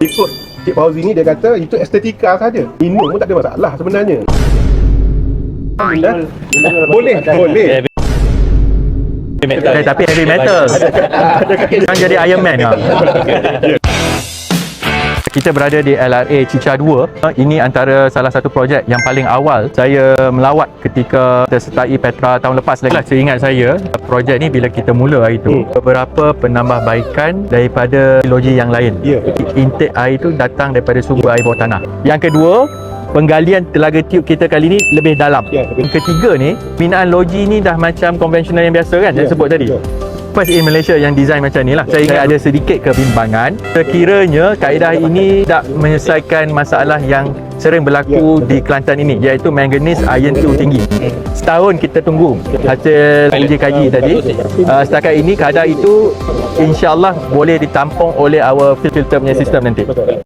Ikut Cik Fauzi ni dia kata itu estetika saja. Minum pun tak ada masalah sebenarnya. Eh? Boleh, boleh. Eh, tapi heavy metal. Sekarang jadi Iron Man lah. Kita berada di LRA Cica 2. Ini antara salah satu projek yang paling awal saya melawat ketika kita sertai Petra tahun lepas lagi. Saya ingat saya, projek ni bila kita mula hari tu, beberapa penambahbaikan daripada logi yang lain. Ya. Intake air tu datang daripada sumber air bawah tanah. Yang kedua, penggalian telaga tiup kita kali ni lebih dalam. Ya, betul. Yang ketiga ni, binaan logi ni dah macam konvensional yang biasa kan saya Ya, sebut tadi. ya. First in Malaysia yang design macam ni lah. Saya ingat ada sedikit kebimbangan. Sekiranya kaedah ini tak menyelesaikan masalah yang sering berlaku Ya, di Kelantan ini Iaitu manganese iron tu tinggi. Setahun kita tunggu hasil uji kaji tadi. uh, Setakat ini kadar itu InsyaAllah boleh ditampung oleh our filter punya sistem nanti